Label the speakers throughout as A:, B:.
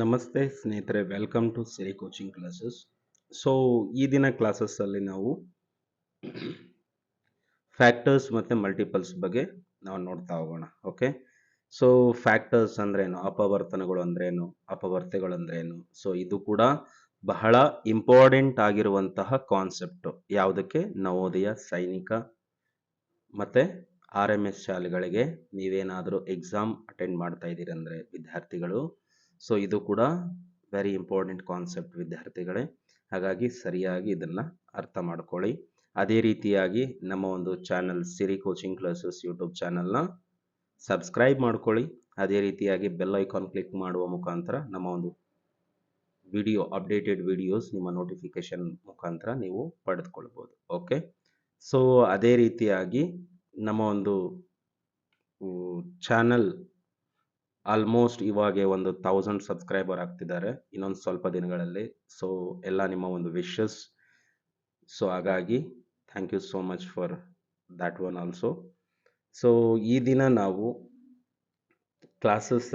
A: ನಮಸ್ತೆ ಸ್ನೇಹಿತರೆ welcome to Siri coaching classes so ಈ ದಿನ ಕ್ಲಾಸಸ್ಸಲ್ಲಿ ನಾವು ಫ್ಯಾಕ್ಟರ್ಸ್ ಮತ್ತು ಮಲ್ಟಿಪಲ್ಸ್ ಬಗ್ಗೆ ನಾವು ನೋಡ್ತಾ ಹೋಗೋಣ ಓಕೆ ಸೊ ಫ್ಯಾಕ್ಟರ್ಸ್ ಅಂದ್ರೇನು ಅಪವರ್ತನಗಳು ಅಂದ್ರೇನು ಅಪವರ್ತೆಗಳು ಅಂದ್ರೇನು ಸೊ ಇದು ಕೂಡ ಬಹಳ ಇಂಪಾರ್ಟೆಂಟ್ ಆಗಿರುವಂತಹ ಕಾನ್ಸೆಪ್ಟು ಯಾವುದಕ್ಕೆ ನವೋದಯ ಸೈನಿಕ ಮತ್ತು ಆರ್ ಎಮ್ ಎಸ್ ಶಾಲೆಗಳಿಗೆ ನೀವೇನಾದರೂ ಎಕ್ಸಾಮ್ ಅಟೆಂಡ್ ಮಾಡ್ತಾ ಇದ್ದೀರಂದರೆ ವಿದ್ಯಾರ್ಥಿಗಳು ಸೊ ಇದು ಕೂಡ ವೆರಿ ಇಂಪಾರ್ಟೆಂಟ್ ಕಾನ್ಸೆಪ್ಟ್ ವಿದ್ಯಾರ್ಥಿಗಳೇ ಹಾಗಾಗಿ ಸರಿಯಾಗಿ ಇದನ್ನು ಅರ್ಥ ಮಾಡ್ಕೊಳ್ಳಿ ಅದೇ ರೀತಿಯಾಗಿ ನಮ್ಮ ಒಂದು channel Siri coaching classes YouTube ಚಾನಲ್ನ ಸಬ್ಸ್ಕ್ರೈಬ್ ಮಾಡ್ಕೊಳ್ಳಿ ಅದೇ ರೀತಿಯಾಗಿ ಬೆಲ್ ಐಕಾನ್ ಕ್ಲಿಕ್ ಮಾಡುವ ಮುಖಾಂತರ ನಮ್ಮ ಒಂದು ವಿಡಿಯೋ ಅಪ್ಡೇಟೆಡ್ ವಿಡಿಯೋಸ್ ನಿಮ್ಮ ನೋಟಿಫಿಕೇಶನ್ ಮುಖಾಂತರ ನೀವು ಪಡೆದುಕೊಳ್ಬೋದು ಓಕೆ ಸೊ ಅದೇ ರೀತಿಯಾಗಿ ನಮ್ಮ ಒಂದು ಚಾನಲ್ ಆಲ್ಮೋಸ್ಟ್ ಇವಾಗೆ ಒಂದು ಥೌಸಂಡ್ ಸಬ್ಸ್ಕ್ರೈಬರ್ ಆಗ್ತಿದ್ದಾರೆ ಇನ್ನೊಂದು ಸ್ವಲ್ಪ ದಿನಗಳಲ್ಲಿ ಸೊ ಎಲ್ಲ ನಿಮ್ಮ ಒಂದು ವಿಶಸ್ ಸೊ ಹಾಗಾಗಿ thank you so much for that one also so ಈ ದಿನ ನಾವು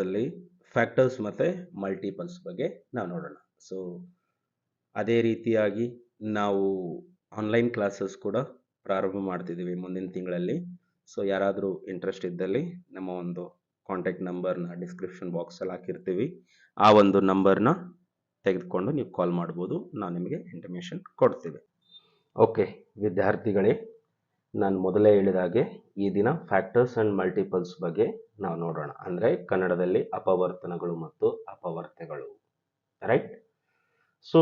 A: ಅಲ್ಲಿ ಫ್ಯಾಕ್ಟರ್ಸ್ ಮತ್ತು ಮಲ್ಟಿಪಲ್ಸ್ ಬಗ್ಗೆ ನಾವು ನೋಡೋಣ ಸೊ ಅದೇ ರೀತಿಯಾಗಿ ನಾವು ಆನ್ಲೈನ್ ಕ್ಲಾಸಸ್ ಕೂಡ ಪ್ರಾರಂಭ ಮಾಡ್ತಿದ್ದೀವಿ ಮುಂದಿನ ತಿಂಗಳಲ್ಲಿ ಸೊ ಯಾರಾದರೂ ಇಂಟ್ರೆಸ್ಟ್ ಇದ್ದಲ್ಲಿ ನಮ್ಮ ಒಂದು ಕಾಂಟ್ಯಾಕ್ಟ್ ನಂಬರ್ನ ಡಿಸ್ಕ್ರಿಪ್ಷನ್ ಬಾಕ್ಸಲ್ಲಿ ಹಾಕಿರ್ತೀವಿ ಆ ಒಂದು ನಂಬರ್ನ ತೆಗೆದುಕೊಂಡು ನೀವು ಕಾಲ್ ಮಾಡ್ಬೋದು ನಾನು ನಿಮಗೆ ಇಂಟಿಮೇಷನ್ ಕೊಡ್ತೀವಿ ಓಕೆ ವಿದ್ಯಾರ್ಥಿಗಳೇ ನಾನು ಮೊದಲೇ ಹೇಳಿದ ಹಾಗೆ ಈ ದಿನ ಫ್ಯಾಕ್ಟರ್ಸ್ ಆ್ಯಂಡ್ ಮಲ್ಟಿಪಲ್ಸ್ ಬಗ್ಗೆ ನಾವು ನೋಡೋಣ ಅಂದರೆ ಕನ್ನಡದಲ್ಲಿ ಅಪವರ್ತನಗಳು ಮತ್ತು ಅಪವರ್ತೆಗಳು ರೈಟ್ ಸೊ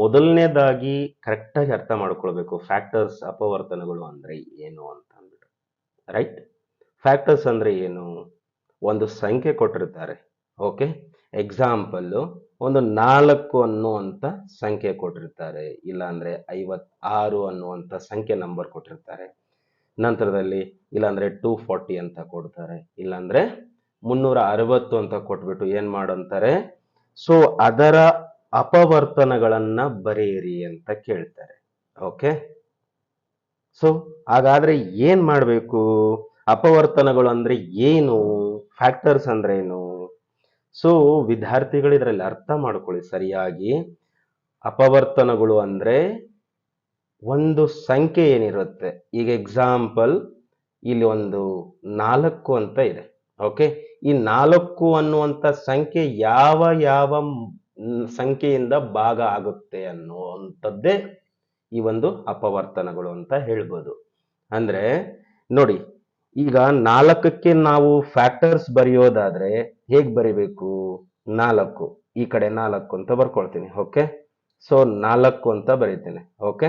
A: ಮೊದಲನೇದಾಗಿ ಕರೆಕ್ಟಾಗಿ ಅರ್ಥ ಮಾಡ್ಕೊಳ್ಬೇಕು ಫ್ಯಾಕ್ಟರ್ಸ್ ಅಪವರ್ತನಗಳು ಅಂದರೆ ಏನು ಅಂತ ಅಂದ್ಬಿಟ್ಟು ರೈಟ್ ಫ್ಯಾಕ್ಟರ್ಸ್ ಅಂದರೆ ಏನು ಒಂದು ಸಂಖ್ಯೆ ಕೊಟ್ಟಿರ್ತಾರೆ ಓಕೆ ಎಕ್ಸಾಂಪಲ್ಲು ಒಂದು ನಾಲ್ಕು ಅನ್ನುವಂಥ ಸಂಖ್ಯೆ ಕೊಟ್ಟಿರ್ತಾರೆ ಇಲ್ಲಾಂದರೆ ಆರು ಅನ್ನುವಂಥ ಸಂಖ್ಯೆ ನಂಬರ್ ಕೊಟ್ಟಿರ್ತಾರೆ ನಂತರದಲ್ಲಿ ಇಲ್ಲಾಂದರೆ ಟೂ ಫಾರ್ಟಿ ಅಂತ ಕೊಡ್ತಾರೆ ಇಲ್ಲಾಂದರೆ ಮುನ್ನೂರ ಅರವತ್ತು ಅಂತ ಕೊಟ್ಬಿಟ್ಟು ಏನು ಮಾಡಂತಾರೆ ಸೊ ಅದರ ಅಪವರ್ತನಗಳನ್ನು ಬರೆಯಿರಿ ಅಂತ ಕೇಳ್ತಾರೆ ಓಕೆ ಸೊ ಹಾಗಾದರೆ ಏನು ಮಾಡಬೇಕು ಅಪವರ್ತನಗಳು ಅಂದರೆ ಏನು ಫ್ಯಾಕ್ಟರ್ಸ್ ಅಂದ್ರೆ ಏನು ಸೊ ವಿದ್ಯಾರ್ಥಿಗಳು ಇದರಲ್ಲಿ ಅರ್ಥ ಮಾಡ್ಕೊಳ್ಳಿ ಸರಿಯಾಗಿ ಅಪವರ್ತನಗಳು ಅಂದ್ರೆ ಒಂದು ಸಂಖ್ಯೆ ಏನಿರುತ್ತೆ ಈಗ ಎಕ್ಸಾಂಪಲ್ ಇಲ್ಲಿ ಒಂದು ನಾಲ್ಕು ಅಂತ ಇದೆ ಓಕೆ ಈ ನಾಲ್ಕು ಅನ್ನುವಂಥ ಸಂಖ್ಯೆ ಯಾವ ಯಾವ ಸಂಖ್ಯೆಯಿಂದ ಭಾಗ ಆಗುತ್ತೆ ಅನ್ನುವಂಥದ್ದೇ ಈ ಒಂದು ಅಪವರ್ತನಗಳು ಅಂತ ಹೇಳ್ಬೋದು ಅಂದ್ರೆ ನೋಡಿ ಈಗ ನಾಲ್ಕಕ್ಕೆ ನಾವು ಫ್ಯಾಕ್ಟರ್ಸ್ ಬರೆಯೋದಾದ್ರೆ ಹೇಗೆ ಬರಿಬೇಕು ನಾಲ್ಕು ಈ ಕಡೆ ನಾಲ್ಕು ಅಂತ ಬರ್ಕೊಳ್ತೀನಿ ಓಕೆ ಸೊ ನಾಲ್ಕು ಅಂತ ಬರೀತೇನೆ ಓಕೆ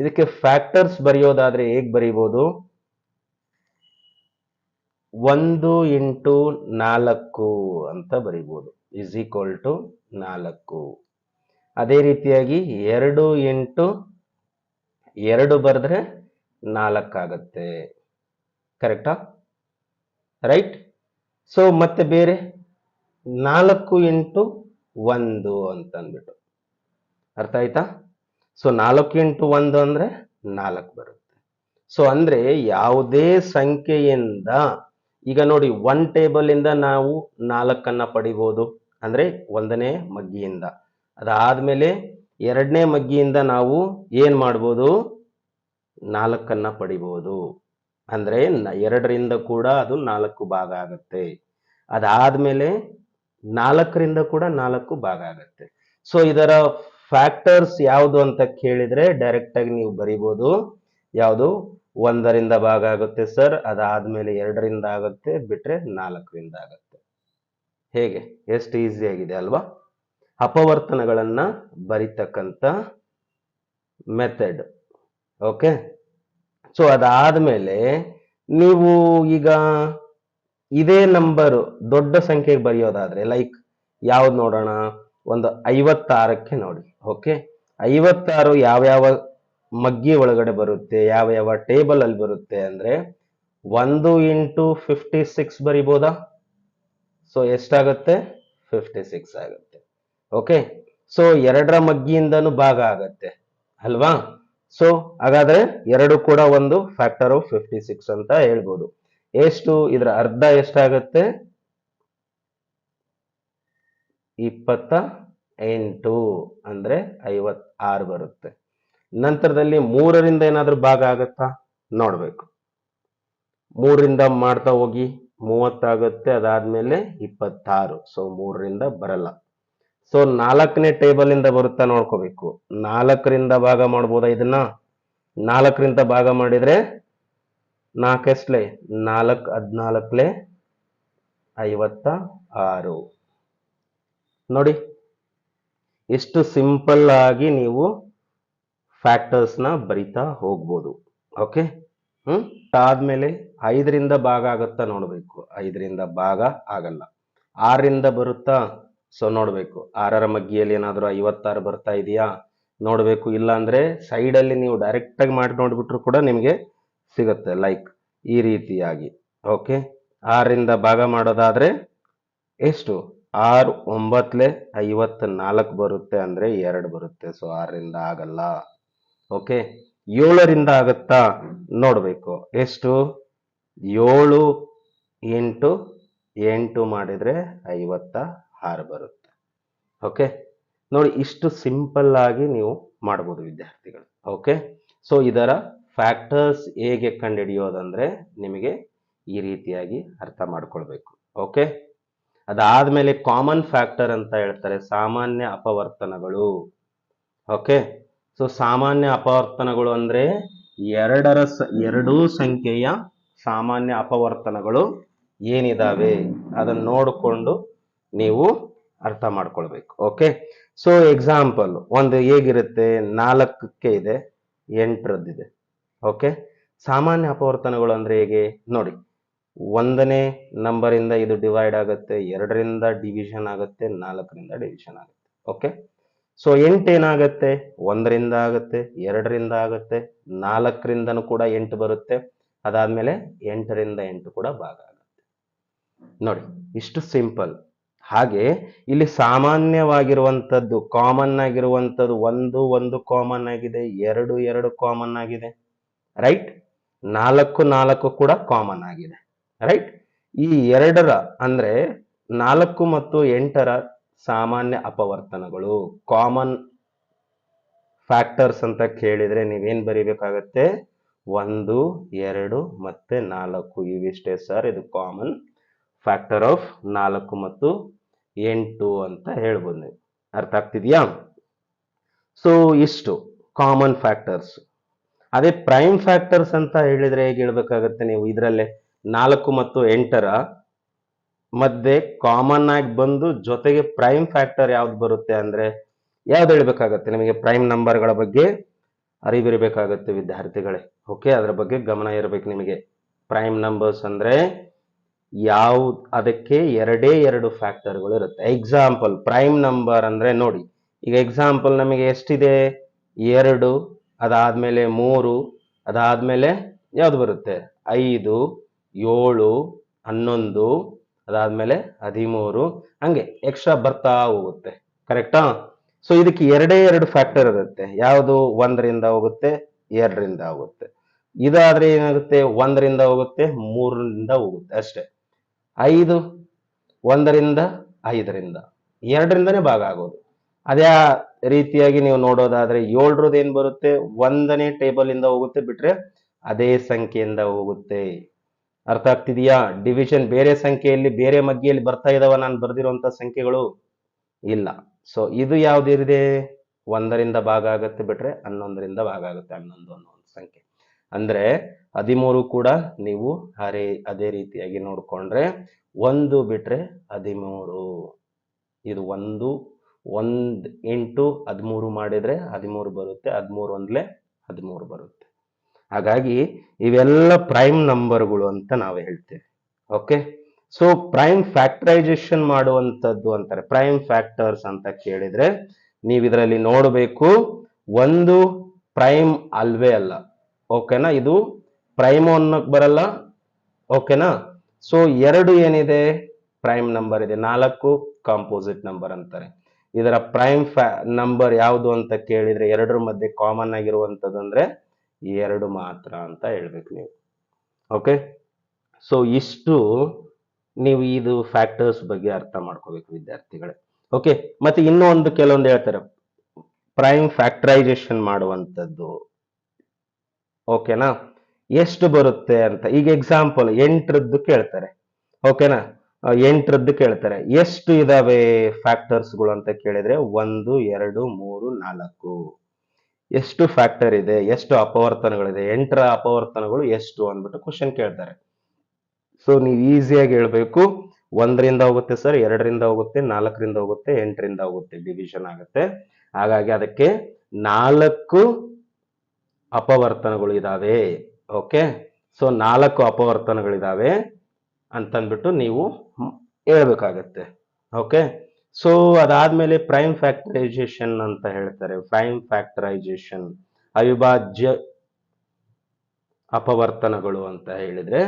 A: ಇದಕ್ಕೆ ಫ್ಯಾಕ್ಟರ್ಸ್ ಬರೆಯೋದಾದ್ರೆ ಹೇಗೆ ಬರೀಬೋದು ಒಂದು ಇಂಟು ನಾಲ್ಕು ಅಂತ ಬರಿಬೋದು ಇಸ್ ಈಕ್ವಲ್ ಟು ನಾಲ್ಕು ಅದೇ ರೀತಿಯಾಗಿ ಎರಡು ಇಂಟು ಎರಡು ಬರೆದ್ರೆ ನಾಲ್ಕಾಗತ್ತೆ ಕರೆಕ್ಟಾ ರೈಟ್ ಸೊ ಮತ್ತೆ ಬೇರೆ ನಾಲ್ಕು ಇಂಟು ಒಂದು ಅಂತ ಅಂದ್ಬಿಟ್ಟು ಅರ್ಥ ಆಯ್ತಾ ಸೊ ನಾಲ್ಕು ಇಂಟು ಒಂದು ಅಂದರೆ ನಾಲ್ಕು ಬರುತ್ತೆ ಸೊ ಅಂದರೆ ಯಾವುದೇ ಸಂಖ್ಯೆಯಿಂದ ಈಗ ನೋಡಿ ಒನ್ ಟೇಬಲಿಂದ ನಾವು ನಾಲ್ಕನ್ನ ಪಡಿಬೋದು ಅಂದರೆ ಒಂದನೇ ಮಗ್ಗಿಯಿಂದ ಅದಾದಮೇಲೆ ಎರಡನೇ ಮಗ್ಗಿಯಿಂದ ನಾವು ಏನು ಮಾಡ್ಬೋದು ನಾಲ್ಕನ್ನ ಪಡಿಬೋದು ಅಂದರೆ ಎರಡರಿಂದ ಕೂಡ ಅದು ನಾಲ್ಕು ಭಾಗ ಆಗುತ್ತೆ ಅದಾದಮೇಲೆ ನಾಲ್ಕರಿಂದ ಕೂಡ ನಾಲ್ಕು ಭಾಗ ಆಗುತ್ತೆ ಸೊ ಇದರ ಫ್ಯಾಕ್ಟರ್ಸ್ ಯಾವುದು ಅಂತ ಕೇಳಿದರೆ ಡೈರೆಕ್ಟಾಗಿ ನೀವು ಬರಿಬೋದು ಯಾವುದು ಒಂದರಿಂದ ಭಾಗ ಆಗುತ್ತೆ ಸರ್ ಅದಾದಮೇಲೆ ಎರಡರಿಂದ ಆಗುತ್ತೆ ಬಿಟ್ಟರೆ ನಾಲ್ಕರಿಂದ ಆಗುತ್ತೆ ಹೇಗೆ ಎಷ್ಟು ಆಗಿದೆ ಅಲ್ವಾ ಅಪವರ್ತನಗಳನ್ನು ಬರಿತಕ್ಕಂಥ ಮೆಥಡ್ ಓಕೆ ಸೊ ಮೇಲೆ ನೀವು ಈಗ ಇದೇ ನಂಬರು ದೊಡ್ಡ ಸಂಖ್ಯೆಗೆ ಬರೆಯೋದಾದ್ರೆ ಲೈಕ್ ಯಾವ್ದು ನೋಡೋಣ ಒಂದು ಐವತ್ತಾರಕ್ಕೆ ನೋಡಿ ಓಕೆ ಐವತ್ತಾರು ಯಾವ್ಯಾವ ಮಗ್ಗಿ ಒಳಗಡೆ ಬರುತ್ತೆ ಯಾವ ಯಾವ ಟೇಬಲ್ ಅಲ್ಲಿ ಬರುತ್ತೆ ಅಂದ್ರೆ ಒಂದು ಇಂಟು ಫಿಫ್ಟಿ ಸಿಕ್ಸ್ ಬರಿಬೋದಾ ಸೊ ಎಷ್ಟಾಗತ್ತೆ ಫಿಫ್ಟಿ ಸಿಕ್ಸ್ ಆಗುತ್ತೆ ಓಕೆ ಸೊ ಎರಡರ ಮಗ್ಗಿಯಿಂದನೂ ಭಾಗ ಆಗತ್ತೆ ಅಲ್ವಾ ಸೊ ಹಾಗಾದ್ರೆ ಎರಡು ಕೂಡ ಒಂದು ಫ್ಯಾಕ್ಟರ್ ಆಫ್ ಫಿಫ್ಟಿ ಸಿಕ್ಸ್ ಅಂತ ಹೇಳ್ಬೋದು ಎಷ್ಟು ಇದರ ಅರ್ಧ ಎಷ್ಟಾಗತ್ತೆ ಇಪ್ಪತ್ತ ಎಂಟು ಅಂದ್ರೆ ಐವತ್ ಆರು ಬರುತ್ತೆ ನಂತರದಲ್ಲಿ ಮೂರರಿಂದ ಏನಾದ್ರೂ ಭಾಗ ಆಗತ್ತಾ ನೋಡ್ಬೇಕು ಮೂರರಿಂದ ಮಾಡ್ತಾ ಹೋಗಿ ಮೂವತ್ತಾಗುತ್ತೆ ಅದಾದ್ಮೇಲೆ ಇಪ್ಪತ್ತಾರು ಸೊ ಮೂರರಿಂದ ಬರಲ್ಲ ಸೊ ನಾಲ್ಕನೇ ಟೇಬಲ್ ಇಂದ ಬರುತ್ತಾ ನೋಡ್ಕೋಬೇಕು ನಾಲ್ಕರಿಂದ ಭಾಗ ಮಾಡ್ಬೋದಾ ಇದನ್ನ ನಾಲ್ಕರಿಂದ ಭಾಗ ಮಾಡಿದ್ರೆ ನಾಲ್ಕೆಸ್ಲೆ ನಾಲ್ಕು ಹದಿನಾಲ್ಕಲೆ ಐವತ್ತ ಆರು ನೋಡಿ ಎಷ್ಟು ಸಿಂಪಲ್ ಆಗಿ ನೀವು ಫ್ಯಾಕ್ಟರ್ಸ್ನ ಬರಿತಾ ಹೋಗ್ಬೋದು ಓಕೆ ಹ್ಮ್ ಆದ್ಮೇಲೆ ಐದರಿಂದ ಭಾಗ ಆಗುತ್ತಾ ನೋಡಬೇಕು ಐದರಿಂದ ಭಾಗ ಆಗಲ್ಲ ಆರರಿಂದ ಬರುತ್ತಾ ಸೊ ನೋಡಬೇಕು ಆರರ ಮಗ್ಗಿಯಲ್ಲಿ ಏನಾದರೂ ಐವತ್ತಾರು ಬರ್ತಾ ಇದೆಯಾ ನೋಡಬೇಕು ಇಲ್ಲ ಅಂದರೆ ಸೈಡಲ್ಲಿ ನೀವು ಡೈರೆಕ್ಟಾಗಿ ಮಾಡಿ ನೋಡಿಬಿಟ್ರು ಕೂಡ ನಿಮಗೆ ಸಿಗುತ್ತೆ ಲೈಕ್ ಈ ರೀತಿಯಾಗಿ ಓಕೆ ಆರರಿಂದ ಭಾಗ ಮಾಡೋದಾದರೆ ಎಷ್ಟು ಆರು ಒಂಬತ್ತಲೆ ಐವತ್ತು ನಾಲ್ಕು ಬರುತ್ತೆ ಅಂದರೆ ಎರಡು ಬರುತ್ತೆ ಸೊ ಆರರಿಂದ ಆಗಲ್ಲ ಓಕೆ ಏಳರಿಂದ ಆಗುತ್ತಾ ನೋಡಬೇಕು ಎಷ್ಟು ಏಳು ಎಂಟು ಎಂಟು ಮಾಡಿದರೆ ಐವತ್ತ ಆರು ಬರುತ್ತೆ ಓಕೆ ನೋಡಿ ಇಷ್ಟು ಸಿಂಪಲ್ ಆಗಿ ನೀವು ಮಾಡ್ಬೋದು ವಿದ್ಯಾರ್ಥಿಗಳು ಓಕೆ ಸೊ ಇದರ ಫ್ಯಾಕ್ಟರ್ಸ್ ಹೇಗೆ ಕಂಡುಹಿಡಿಯೋದಂದ್ರೆ ನಿಮಗೆ ಈ ರೀತಿಯಾಗಿ ಅರ್ಥ ಮಾಡ್ಕೊಳ್ಬೇಕು ಓಕೆ ಅದಾದ್ಮೇಲೆ ಕಾಮನ್ ಫ್ಯಾಕ್ಟರ್ ಅಂತ ಹೇಳ್ತಾರೆ ಸಾಮಾನ್ಯ ಅಪವರ್ತನಗಳು ಓಕೆ ಸೊ ಸಾಮಾನ್ಯ ಅಪವರ್ತನಗಳು ಅಂದ್ರೆ ಎರಡರ ಸ ಎರಡೂ ಸಂಖ್ಯೆಯ ಸಾಮಾನ್ಯ ಅಪವರ್ತನಗಳು ಏನಿದಾವೆ ಅದನ್ನು ನೋಡಿಕೊಂಡು ನೀವು ಅರ್ಥ ಮಾಡ್ಕೊಳ್ಬೇಕು ಓಕೆ ಸೊ ಎಕ್ಸಾಂಪಲ್ ಒಂದು ಹೇಗಿರುತ್ತೆ ನಾಲ್ಕಕ್ಕೆ ಇದೆ ಎಂಟರದ್ದಿದೆ ಓಕೆ ಸಾಮಾನ್ಯ ಅಪವರ್ತನಗಳು ಅಂದರೆ ಹೇಗೆ ನೋಡಿ ಒಂದನೇ ನಂಬರಿಂದ ಇದು ಡಿವೈಡ್ ಆಗುತ್ತೆ ಎರಡರಿಂದ ಡಿವಿಷನ್ ಆಗುತ್ತೆ ನಾಲ್ಕರಿಂದ ಡಿವಿಷನ್ ಆಗುತ್ತೆ ಓಕೆ ಸೊ ಎಂಟೇನಾಗತ್ತೆ ಒಂದರಿಂದ ಆಗುತ್ತೆ ಎರಡರಿಂದ ಆಗುತ್ತೆ ನಾಲ್ಕರಿಂದನೂ ಕೂಡ ಎಂಟು ಬರುತ್ತೆ ಅದಾದ್ಮೇಲೆ ಎಂಟರಿಂದ ಎಂಟು ಕೂಡ ಭಾಗ ಆಗುತ್ತೆ ನೋಡಿ ಇಷ್ಟು ಸಿಂಪಲ್ ಹಾಗೆ ಇಲ್ಲಿ ಸಾಮಾನ್ಯವಾಗಿರುವಂಥದ್ದು ಕಾಮನ್ ಆಗಿರುವಂಥದ್ದು ಒಂದು ಒಂದು ಕಾಮನ್ ಆಗಿದೆ ಎರಡು ಎರಡು ಕಾಮನ್ ಆಗಿದೆ ರೈಟ್ ನಾಲ್ಕು ನಾಲ್ಕು ಕೂಡ ಕಾಮನ್ ಆಗಿದೆ ರೈಟ್ ಈ ಎರಡರ ಅಂದ್ರೆ ನಾಲ್ಕು ಮತ್ತು ಎಂಟರ ಸಾಮಾನ್ಯ ಅಪವರ್ತನಗಳು ಕಾಮನ್ ಫ್ಯಾಕ್ಟರ್ಸ್ ಅಂತ ಕೇಳಿದ್ರೆ ನೀವೇನು ಬರೀಬೇಕಾಗತ್ತೆ ಒಂದು ಎರಡು ಮತ್ತೆ ನಾಲ್ಕು ಇವಿಷ್ಟೇ ಸರ್ ಇದು ಕಾಮನ್ ಫ್ಯಾಕ್ಟರ್ ಆಫ್ ನಾಲ್ಕು ಮತ್ತು ಎಂಟು ಅಂತ ಹೇಳ್ಬೋದು ನೀವು ಅರ್ಥ ಆಗ್ತಿದೆಯಾ ಸೊ ಇಷ್ಟು ಕಾಮನ್ ಫ್ಯಾಕ್ಟರ್ಸ್ ಅದೇ ಪ್ರೈಮ್ ಫ್ಯಾಕ್ಟರ್ಸ್ ಅಂತ ಹೇಳಿದರೆ ಹೇಗೆ ಹೇಳ್ಬೇಕಾಗತ್ತೆ ನೀವು ಇದರಲ್ಲೇ ನಾಲ್ಕು ಮತ್ತು ಎಂಟರ ಮಧ್ಯೆ ಕಾಮನ್ ಆಗಿ ಬಂದು ಜೊತೆಗೆ ಪ್ರೈಮ್ ಫ್ಯಾಕ್ಟರ್ ಯಾವ್ದು ಬರುತ್ತೆ ಅಂದರೆ ಯಾವ್ದು ಹೇಳ್ಬೇಕಾಗತ್ತೆ ನಿಮಗೆ ಪ್ರೈಮ್ ನಂಬರ್ಗಳ ಬಗ್ಗೆ ಅರಿವಿರಬೇಕಾಗತ್ತೆ ವಿದ್ಯಾರ್ಥಿಗಳೇ ಓಕೆ ಅದರ ಬಗ್ಗೆ ಗಮನ ಇರಬೇಕು ನಿಮಗೆ ಪ್ರೈಮ್ ನಂಬರ್ಸ್ ಅಂದರೆ ಯಾವ ಅದಕ್ಕೆ ಎರಡೇ ಎರಡು ಫ್ಯಾಕ್ಟರ್ಗಳು ಇರುತ್ತೆ ಎಕ್ಸಾಂಪಲ್ ಪ್ರೈಮ್ ನಂಬರ್ ಅಂದರೆ ನೋಡಿ ಈಗ ಎಕ್ಸಾಂಪಲ್ ನಮಗೆ ಎಷ್ಟಿದೆ ಎರಡು ಅದಾದಮೇಲೆ ಮೂರು ಅದಾದಮೇಲೆ ಯಾವುದು ಬರುತ್ತೆ ಐದು ಏಳು ಹನ್ನೊಂದು ಅದಾದಮೇಲೆ ಹದಿಮೂರು ಹಂಗೆ ಎಕ್ಸ್ಟ್ರಾ ಬರ್ತಾ ಹೋಗುತ್ತೆ ಕರೆಕ್ಟಾ ಸೊ ಇದಕ್ಕೆ ಎರಡೇ ಎರಡು ಫ್ಯಾಕ್ಟರ್ ಇರುತ್ತೆ ಯಾವುದು ಒಂದರಿಂದ ಹೋಗುತ್ತೆ ಎರಡರಿಂದ ಹೋಗುತ್ತೆ ಇದಾದರೆ ಏನಾಗುತ್ತೆ ಒಂದರಿಂದ ಹೋಗುತ್ತೆ ಮೂರರಿಂದ ಹೋಗುತ್ತೆ ಅಷ್ಟೇ ಐದು ಒಂದರಿಂದ ಐದರಿಂದ ಎರಡರಿಂದನೇ ಭಾಗ ಆಗೋದು ಅದೇ ರೀತಿಯಾಗಿ ನೀವು ನೋಡೋದಾದ್ರೆ ಏಳರದ್ದು ಏನು ಬರುತ್ತೆ ಒಂದನೇ ಟೇಬಲ್ ಇಂದ ಹೋಗುತ್ತೆ ಬಿಟ್ರೆ ಅದೇ ಸಂಖ್ಯೆಯಿಂದ ಹೋಗುತ್ತೆ ಅರ್ಥ ಆಗ್ತಿದೆಯಾ ಡಿವಿಷನ್ ಬೇರೆ ಸಂಖ್ಯೆಯಲ್ಲಿ ಬೇರೆ ಮಗ್ಗಿಯಲ್ಲಿ ಬರ್ತಾ ಇದಾವ ನಾನು ಬರೆದಿರುವಂಥ ಸಂಖ್ಯೆಗಳು ಇಲ್ಲ ಸೊ ಇದು ಯಾವ್ದಿರಿದೆ ಒಂದರಿಂದ ಭಾಗ ಆಗುತ್ತೆ ಬಿಟ್ರೆ ಹನ್ನೊಂದರಿಂದ ಭಾಗ ಆಗುತ್ತೆ ಹನ್ನೊಂದು ಅನ್ನೋ ಒಂದು ಸಂಖ್ಯೆ ಅಂದ್ರೆ ಹದಿಮೂರು ಕೂಡ ನೀವು ಅರೆ ಅದೇ ರೀತಿಯಾಗಿ ನೋಡಿಕೊಂಡ್ರೆ ಒಂದು ಬಿಟ್ಟರೆ ಹದಿಮೂರು ಇದು ಒಂದು ಒಂದು ಎಂಟು ಹದಿಮೂರು ಮಾಡಿದರೆ ಹದಿಮೂರು ಬರುತ್ತೆ ಹದಿಮೂರು ಒಂದಲೇ ಹದಿಮೂರು ಬರುತ್ತೆ ಹಾಗಾಗಿ ಇವೆಲ್ಲ ಪ್ರೈಮ್ ನಂಬರ್ಗಳು ಅಂತ ನಾವು ಹೇಳ್ತೇವೆ ಓಕೆ ಸೊ ಪ್ರೈಮ್ ಫ್ಯಾಕ್ಟರೈಸೇಷನ್ ಮಾಡುವಂಥದ್ದು ಅಂತಾರೆ ಪ್ರೈಮ್ ಫ್ಯಾಕ್ಟರ್ಸ್ ಅಂತ ಕೇಳಿದರೆ ನೀವು ಇದರಲ್ಲಿ ನೋಡಬೇಕು ಒಂದು ಪ್ರೈಮ್ ಅಲ್ವೇ ಅಲ್ಲ ಓಕೆನಾ ಇದು ಪ್ರೈಮ್ ಅನ್ನೋಕ್ಕೆ ಬರಲ್ಲ ಓಕೆನಾ ಸೊ ಎರಡು ಏನಿದೆ ಪ್ರೈಮ್ ನಂಬರ್ ಇದೆ ನಾಲ್ಕು ಕಾಂಪೋಸಿಟ್ ನಂಬರ್ ಅಂತಾರೆ ಇದರ ಪ್ರೈಮ್ ಫ್ಯಾ ನಂಬರ್ ಯಾವುದು ಅಂತ ಕೇಳಿದರೆ ಎರಡರ ಮಧ್ಯೆ ಕಾಮನ್ ಆಗಿರುವಂತದ್ದು ಅಂದ್ರೆ ಎರಡು ಮಾತ್ರ ಅಂತ ಹೇಳ್ಬೇಕು ನೀವು ಓಕೆ ಸೊ ಇಷ್ಟು ನೀವು ಇದು ಫ್ಯಾಕ್ಟರ್ಸ್ ಬಗ್ಗೆ ಅರ್ಥ ಮಾಡ್ಕೋಬೇಕು ವಿದ್ಯಾರ್ಥಿಗಳೇ ಓಕೆ ಮತ್ತೆ ಇನ್ನೂ ಒಂದು ಕೆಲವೊಂದು ಹೇಳ್ತಾರೆ ಪ್ರೈಮ್ ಫ್ಯಾಕ್ಟರೈಸೇಷನ್ ಮಾಡುವಂಥದ್ದು ಓಕೆನಾ ಎಷ್ಟು ಬರುತ್ತೆ ಅಂತ ಈಗ ಎಕ್ಸಾಂಪಲ್ ಎಂಟ್ರದ್ದು ಕೇಳ್ತಾರೆ ಓಕೆನಾ ಎಂಟ್ರದ್ದು ಕೇಳ್ತಾರೆ ಎಷ್ಟು ಇದಾವೆ ಫ್ಯಾಕ್ಟರ್ಸ್ಗಳು ಅಂತ ಕೇಳಿದ್ರೆ ಒಂದು ಎರಡು ಮೂರು ನಾಲ್ಕು ಎಷ್ಟು ಫ್ಯಾಕ್ಟರ್ ಇದೆ ಎಷ್ಟು ಅಪವರ್ತನಗಳಿದೆ ಎಂಟರ ಅಪವರ್ತನಗಳು ಎಷ್ಟು ಅಂದ್ಬಿಟ್ಟು ಕ್ವಶನ್ ಕೇಳ್ತಾರೆ ಸೊ ನೀವು ಈಸಿಯಾಗಿ ಹೇಳ್ಬೇಕು ಒಂದರಿಂದ ಹೋಗುತ್ತೆ ಸರ್ ಎರಡರಿಂದ ಹೋಗುತ್ತೆ ನಾಲ್ಕರಿಂದ ಹೋಗುತ್ತೆ ಎಂಟರಿಂದ ಹೋಗುತ್ತೆ ಡಿವಿಷನ್ ಆಗುತ್ತೆ ಹಾಗಾಗಿ ಅದಕ್ಕೆ ನಾಲ್ಕು ಅಪವರ್ತನಗಳು ಇದ್ದಾವೆ ಓಕೆ ಸೊ ನಾಲ್ಕು ಅಪವರ್ತನಗಳಿದ್ದಾವೆ ಅಂತಂದ್ಬಿಟ್ಟು ನೀವು ಹೇಳ್ಬೇಕಾಗತ್ತೆ ಓಕೆ ಸೊ ಅದಾದಮೇಲೆ ಪ್ರೈಮ್ ಫ್ಯಾಕ್ಟರೈಸೇಷನ್ ಅಂತ ಹೇಳ್ತಾರೆ ಪ್ರೈಮ್ ಫ್ಯಾಕ್ಟರೈಸೇಷನ್ ಅವಿಭಾಜ್ಯ ಅಪವರ್ತನಗಳು ಅಂತ ಹೇಳಿದ್ರೆ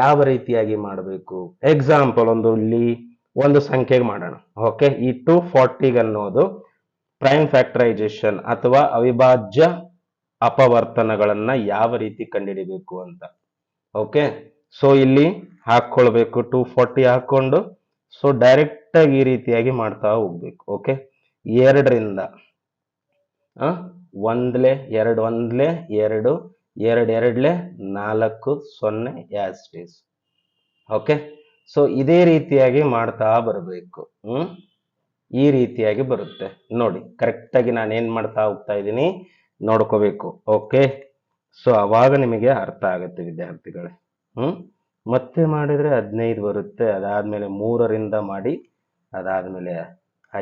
A: ಯಾವ ರೀತಿಯಾಗಿ ಮಾಡಬೇಕು ಎಕ್ಸಾಂಪಲ್ ಒಂದು ಇಲ್ಲಿ ಒಂದು ಸಂಖ್ಯೆಗೆ ಮಾಡೋಣ ಓಕೆ ಈ ಟು ಫಾರ್ಟಿಗೆ ಅನ್ನೋದು ಪ್ರೈಮ್ ಫ್ಯಾಕ್ಟರೈಸೇಷನ್ ಅಥವಾ ಅವಿಭಾಜ್ಯ ಅಪವರ್ತನಗಳನ್ನ ಯಾವ ರೀತಿ ಕಂಡುಹಿಡಿಬೇಕು ಅಂತ ಓಕೆ ಸೊ ಇಲ್ಲಿ ಹಾಕ್ಕೊಳ್ಬೇಕು ಟೂ ಫಾರ್ಟಿ ಹಾಕೊಂಡು ಸೊ ಡೈರೆಕ್ಟ್ ಆಗಿ ಈ ರೀತಿಯಾಗಿ ಮಾಡ್ತಾ ಹೋಗ್ಬೇಕು ಓಕೆ ಎರಡರಿಂದ ಒಂದ್ಲೆ ಎರಡು ಒಂದ್ಲೆ ಎರಡು ಎರಡು ಎರಡ್ಲೆ ನಾಲ್ಕು ಸೊನ್ನೆ ಯಾಸ್ಟೀಸ್ ಓಕೆ ಸೊ ಇದೇ ರೀತಿಯಾಗಿ ಮಾಡ್ತಾ ಬರಬೇಕು ಹ್ಮ್ ಈ ರೀತಿಯಾಗಿ ಬರುತ್ತೆ ನೋಡಿ ಕರೆಕ್ಟಾಗಿ ನಾನು ಏನು ಮಾಡ್ತಾ ಹೋಗ್ತಾ ಇದ್ದೀನಿ ನೋಡ್ಕೋಬೇಕು ಓಕೆ ಸೊ ಅವಾಗ ನಿಮಗೆ ಅರ್ಥ ಆಗುತ್ತೆ ವಿದ್ಯಾರ್ಥಿಗಳೇ ಹ್ಞೂ ಮತ್ತೆ ಮಾಡಿದರೆ ಹದಿನೈದು ಬರುತ್ತೆ ಅದಾದಮೇಲೆ ಮೂರರಿಂದ ಮಾಡಿ ಅದಾದಮೇಲೆ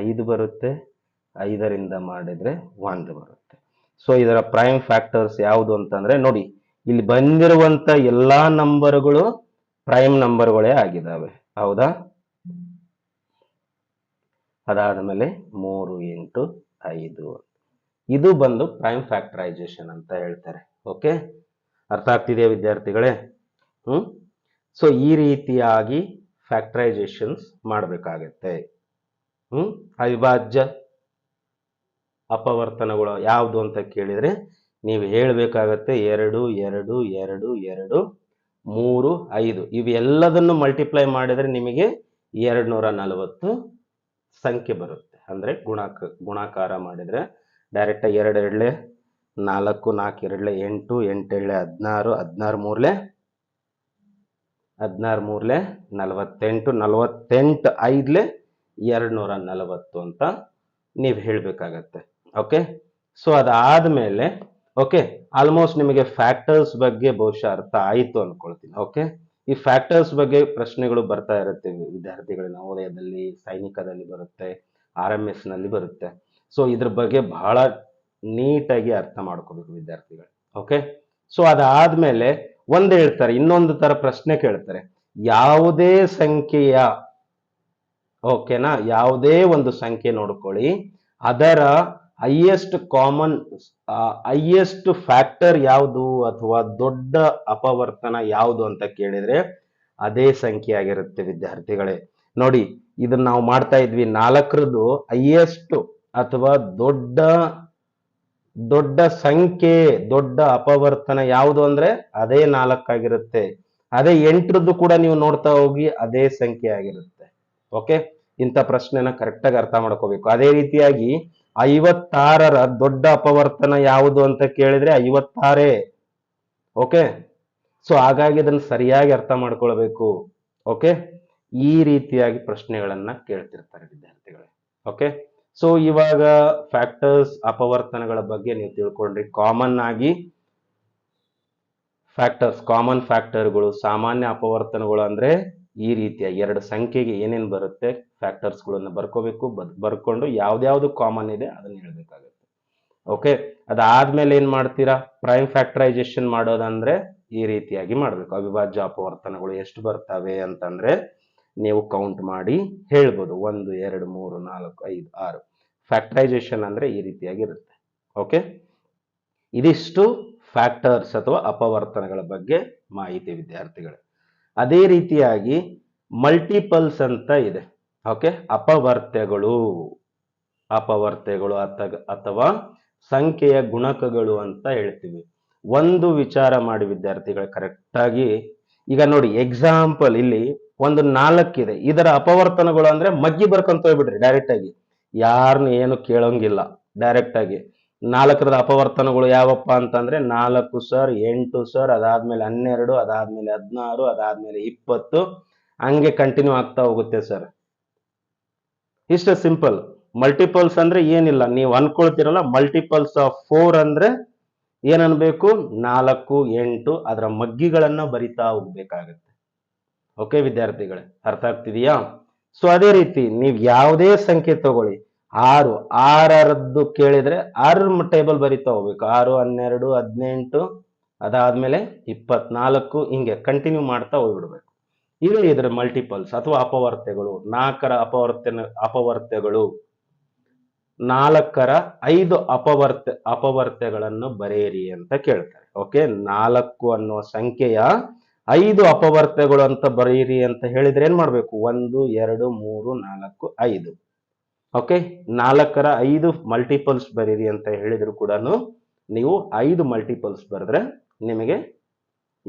A: ಐದು ಬರುತ್ತೆ ಐದರಿಂದ ಮಾಡಿದರೆ ಒಂದು ಬರುತ್ತೆ ಸೊ ಇದರ ಪ್ರೈಮ್ ಫ್ಯಾಕ್ಟರ್ಸ್ ಯಾವುದು ಅಂತಂದರೆ ನೋಡಿ ಇಲ್ಲಿ ಬಂದಿರುವಂಥ ಎಲ್ಲ ನಂಬರ್ಗಳು ಪ್ರೈಮ್ ನಂಬರ್ಗಳೇ ಆಗಿದ್ದಾವೆ ಹೌದಾ ಅದಾದ ಮೇಲೆ ಮೂರು ಎಂಟು ಐದು ಇದು ಬಂದು ಪ್ರೈಮ್ ಫ್ಯಾಕ್ಟರೈಸೇಷನ್ ಅಂತ ಹೇಳ್ತಾರೆ ಓಕೆ ಅರ್ಥ ಆಗ್ತಿದೆಯಾ ವಿದ್ಯಾರ್ಥಿಗಳೇ ಹ್ಞೂ ಸೊ ಈ ರೀತಿಯಾಗಿ ಫ್ಯಾಕ್ಟರೈಸೇಷನ್ಸ್ ಮಾಡಬೇಕಾಗತ್ತೆ ಹ್ಞೂ ಅವಿಭಾಜ್ಯ ಅಪವರ್ತನಗಳು ಯಾವುದು ಅಂತ ಕೇಳಿದರೆ ನೀವು ಹೇಳಬೇಕಾಗತ್ತೆ ಎರಡು ಎರಡು ಎರಡು ಎರಡು ಮೂರು ಐದು ಇವೆಲ್ಲದನ್ನು ಮಲ್ಟಿಪ್ಲೈ ಮಾಡಿದರೆ ನಿಮಗೆ ಎರಡು ನೂರ ನಲವತ್ತು ಸಂಖ್ಯೆ ಬರುತ್ತೆ ಅಂದರೆ ಗುಣಾಕ ಗುಣಾಕಾರ ಮಾಡಿದರೆ ಡೈರೆಕ್ಟಾಗಿ ಎರಡು ಎರಡಲೆ ನಾಲ್ಕು ನಾಲ್ಕು ಎರಡಲೆ ಎಂಟು ಎಂಟು ಎರಡಲೆ ಹದಿನಾರು ಹದಿನಾರು ಮೂರಲೆ ಹದಿನಾರು ಮೂರಲೆ ನಲವತ್ತೆಂಟು ನಲವತ್ತೆಂಟು ಐದಲೆ ಎರಡು ನೂರ ನಲವತ್ತು ಅಂತ ನೀವು ಹೇಳಬೇಕಾಗತ್ತೆ ಓಕೆ ಸೊ ಅದಾದ ಮೇಲೆ ಓಕೆ ಆಲ್ಮೋಸ್ಟ್ ನಿಮಗೆ ಫ್ಯಾಕ್ಟರ್ಸ್ ಬಗ್ಗೆ ಬಹುಶಃ ಅರ್ಥ ಆಯಿತು ಅಂದ್ಕೊಳ್ತೀನಿ ಓಕೆ ಈ ಫ್ಯಾಕ್ಟರ್ಸ್ ಬಗ್ಗೆ ಪ್ರಶ್ನೆಗಳು ಬರ್ತಾ ಇರುತ್ತೆ ವಿದ್ಯಾರ್ಥಿಗಳ ನವೋದಯದಲ್ಲಿ ಸೈನಿಕದಲ್ಲಿ ಬರುತ್ತೆ ಆರ್ ಎಮ್ ಎಸ್ನಲ್ಲಿ ಬರುತ್ತೆ ಸೊ ಇದ್ರ ಬಗ್ಗೆ ಬಹಳ ನೀಟಾಗಿ ಅರ್ಥ ಮಾಡ್ಕೋಬೇಕು ವಿದ್ಯಾರ್ಥಿಗಳು ಓಕೆ ಸೊ ಅದಾದ್ಮೇಲೆ ಒಂದು ಹೇಳ್ತಾರೆ ಇನ್ನೊಂದು ತರ ಪ್ರಶ್ನೆ ಕೇಳ್ತಾರೆ ಯಾವುದೇ ಸಂಖ್ಯೆಯ ಓಕೆನಾ ಯಾವುದೇ ಒಂದು ಸಂಖ್ಯೆ ನೋಡ್ಕೊಳ್ಳಿ ಅದರ ಹೈಯೆಸ್ಟ್ ಕಾಮನ್ ಹೈಯೆಸ್ಟ್ ಫ್ಯಾಕ್ಟರ್ ಯಾವುದು ಅಥವಾ ದೊಡ್ಡ ಅಪವರ್ತನ ಯಾವುದು ಅಂತ ಕೇಳಿದ್ರೆ ಅದೇ ಸಂಖ್ಯೆ ಆಗಿರುತ್ತೆ ವಿದ್ಯಾರ್ಥಿಗಳೇ ನೋಡಿ ಇದನ್ನ ನಾವು ಮಾಡ್ತಾ ಇದ್ವಿ ನಾಲ್ಕರದ್ದು ಹೈಯೆಸ್ಟ್ ಅಥವಾ ದೊಡ್ಡ ದೊಡ್ಡ ಸಂಖ್ಯೆ ದೊಡ್ಡ ಅಪವರ್ತನ ಯಾವುದು ಅಂದ್ರೆ ಅದೇ ನಾಲ್ಕಾಗಿರುತ್ತೆ ಅದೇ ಎಂಟರದ್ದು ಕೂಡ ನೀವು ನೋಡ್ತಾ ಹೋಗಿ ಅದೇ ಸಂಖ್ಯೆ ಆಗಿರುತ್ತೆ ಓಕೆ ಇಂಥ ಪ್ರಶ್ನೆನ ಕರೆಕ್ಟಾಗಿ ಅರ್ಥ ಮಾಡ್ಕೋಬೇಕು ಅದೇ ರೀತಿಯಾಗಿ ಐವತ್ತಾರರ ದೊಡ್ಡ ಅಪವರ್ತನ ಯಾವುದು ಅಂತ ಕೇಳಿದ್ರೆ ಐವತ್ತಾರೇ ಓಕೆ ಸೊ ಹಾಗಾಗಿ ಅದನ್ನು ಸರಿಯಾಗಿ ಅರ್ಥ ಮಾಡ್ಕೊಳ್ಬೇಕು ಓಕೆ ಈ ರೀತಿಯಾಗಿ ಪ್ರಶ್ನೆಗಳನ್ನ ಕೇಳ್ತಿರ್ತಾರೆ ವಿದ್ಯಾರ್ಥಿಗಳೇ ಓಕೆ ಸೊ ಇವಾಗ ಫ್ಯಾಕ್ಟರ್ಸ್ ಅಪವರ್ತನಗಳ ಬಗ್ಗೆ ನೀವು ತಿಳ್ಕೊಂಡ್ರಿ ಕಾಮನ್ ಆಗಿ ಫ್ಯಾಕ್ಟರ್ಸ್ ಕಾಮನ್ ಫ್ಯಾಕ್ಟರ್ಗಳು ಸಾಮಾನ್ಯ ಅಪವರ್ತನಗಳು ಅಂದ್ರೆ ಈ ರೀತಿಯ ಎರಡು ಸಂಖ್ಯೆಗೆ ಏನೇನು ಬರುತ್ತೆ ಫ್ಯಾಕ್ಟರ್ಸ್ಗಳನ್ನ ಬರ್ಕೋಬೇಕು ಬರ್ಕೊಂಡು ಯಾವ್ದಾವ್ದು ಕಾಮನ್ ಇದೆ ಅದನ್ನ ಹೇಳ್ಬೇಕಾಗುತ್ತೆ ಓಕೆ ಅದಾದ್ಮೇಲೆ ಏನ್ ಮಾಡ್ತೀರಾ ಪ್ರೈಮ್ ಫ್ಯಾಕ್ಟರೈಸೇಷನ್ ಮಾಡೋದಂದ್ರೆ ಈ ರೀತಿಯಾಗಿ ಮಾಡಬೇಕು ಅವಿಭಾಜ್ಯ ಅಪವರ್ತನಗಳು ಎಷ್ಟು ಬರ್ತವೆ ಅಂತಂದ್ರೆ ನೀವು ಕೌಂಟ್ ಮಾಡಿ ಹೇಳ್ಬೋದು ಒಂದು ಎರಡು ಮೂರು ನಾಲ್ಕು ಐದು ಆರು ಫ್ಯಾಕ್ಟರೈಸೇಷನ್ ಅಂದರೆ ಈ ರೀತಿಯಾಗಿರುತ್ತೆ ಓಕೆ ಇದಿಷ್ಟು ಫ್ಯಾಕ್ಟರ್ಸ್ ಅಥವಾ ಅಪವರ್ತನಗಳ ಬಗ್ಗೆ ಮಾಹಿತಿ ವಿದ್ಯಾರ್ಥಿಗಳು ಅದೇ ರೀತಿಯಾಗಿ ಮಲ್ಟಿಪಲ್ಸ್ ಅಂತ ಇದೆ ಓಕೆ ಅಪವರ್ತೆಗಳು ಅಪವರ್ತೆಗಳು ಅಥ ಅಥವಾ ಸಂಖ್ಯೆಯ ಗುಣಕಗಳು ಅಂತ ಹೇಳ್ತೀವಿ ಒಂದು ವಿಚಾರ ಮಾಡಿ ವಿದ್ಯಾರ್ಥಿಗಳು ಕರೆಕ್ಟಾಗಿ ಈಗ ನೋಡಿ ಎಕ್ಸಾಂಪಲ್ ಇಲ್ಲಿ ಒಂದು ನಾಲ್ಕಿದೆ ಇದರ ಅಪವರ್ತನಗಳು ಅಂದ್ರೆ ಮಗ್ಗಿ ಬರ್ಕೊಂತ ಹೋಗ್ಬಿಡ್ರಿ ಡೈರೆಕ್ಟ್ ಆಗಿ ಯಾರನ್ನು ಏನು ಕೇಳೋಂಗಿಲ್ಲ ಡೈರೆಕ್ಟ್ ಆಗಿ ನಾಲ್ಕರದ ಅಪವರ್ತನಗಳು ಯಾವಪ್ಪ ಅಂತಂದ್ರೆ ನಾಲ್ಕು ಸರ್ ಎಂಟು ಸರ್ ಅದಾದ್ಮೇಲೆ ಹನ್ನೆರಡು ಅದಾದ್ಮೇಲೆ ಹದಿನಾರು ಅದಾದ್ಮೇಲೆ ಇಪ್ಪತ್ತು ಹಂಗೆ ಕಂಟಿನ್ಯೂ ಆಗ್ತಾ ಹೋಗುತ್ತೆ ಸರ್ ಇಷ್ಟು ಸಿಂಪಲ್ ಮಲ್ಟಿಪಲ್ಸ್ ಅಂದ್ರೆ ಏನಿಲ್ಲ ನೀವು ಅನ್ಕೊಳ್ತಿರಲ್ಲ ಮಲ್ಟಿಪಲ್ಸ್ ಆಫ್ ಫೋರ್ ಅಂದ್ರೆ ಏನನ್ಬೇಕು ನಾಲ್ಕು ಎಂಟು ಅದರ ಮಗ್ಗಿಗಳನ್ನ ಬರಿತಾ ಹೋಗ್ಬೇಕಾಗತ್ತೆ ಓಕೆ ವಿದ್ಯಾರ್ಥಿಗಳೇ ಅರ್ಥ ಆಗ್ತಿದೆಯಾ ಸೊ ಅದೇ ರೀತಿ ನೀವು ಯಾವುದೇ ಸಂಖ್ಯೆ ತಗೊಳ್ಳಿ ಆರು ಆರದ್ದು ಕೇಳಿದ್ರೆ ಆರ್ ಟೇಬಲ್ ಬರೀತಾ ಹೋಗ್ಬೇಕು ಆರು ಹನ್ನೆರಡು ಹದಿನೆಂಟು ಅದಾದ್ಮೇಲೆ ಇಪ್ಪತ್ನಾಲ್ಕು ಹಿಂಗೆ ಕಂಟಿನ್ಯೂ ಮಾಡ್ತಾ ಹೋಗ್ಬಿಡ್ಬೇಕು ಇದು ಇದರ ಮಲ್ಟಿಪಲ್ಸ್ ಅಥವಾ ಅಪವರ್ತೆಗಳು ನಾಲ್ಕರ ಅಪವರ್ತನ ಅಪವರ್ತೆಗಳು ನಾಲ್ಕರ ಐದು ಅಪವರ್ತ ಅಪವರ್ತೆಗಳನ್ನು ಬರೆಯಿರಿ ಅಂತ ಕೇಳ್ತಾರೆ ಓಕೆ ನಾಲ್ಕು ಅನ್ನುವ ಸಂಖ್ಯೆಯ ಐದು ಅಪವರ್ತಗಳು ಅಂತ ಬರೀರಿ ಅಂತ ಹೇಳಿದ್ರೆ ಏನು ಮಾಡಬೇಕು ಒಂದು ಎರಡು ಮೂರು ನಾಲ್ಕು ಐದು ಓಕೆ ನಾಲ್ಕರ ಐದು ಮಲ್ಟಿಪಲ್ಸ್ ಬರೀರಿ ಅಂತ ಹೇಳಿದ್ರು ಕೂಡ ನೀವು ಐದು ಮಲ್ಟಿಪಲ್ಸ್ ಬರೆದ್ರೆ ನಿಮಗೆ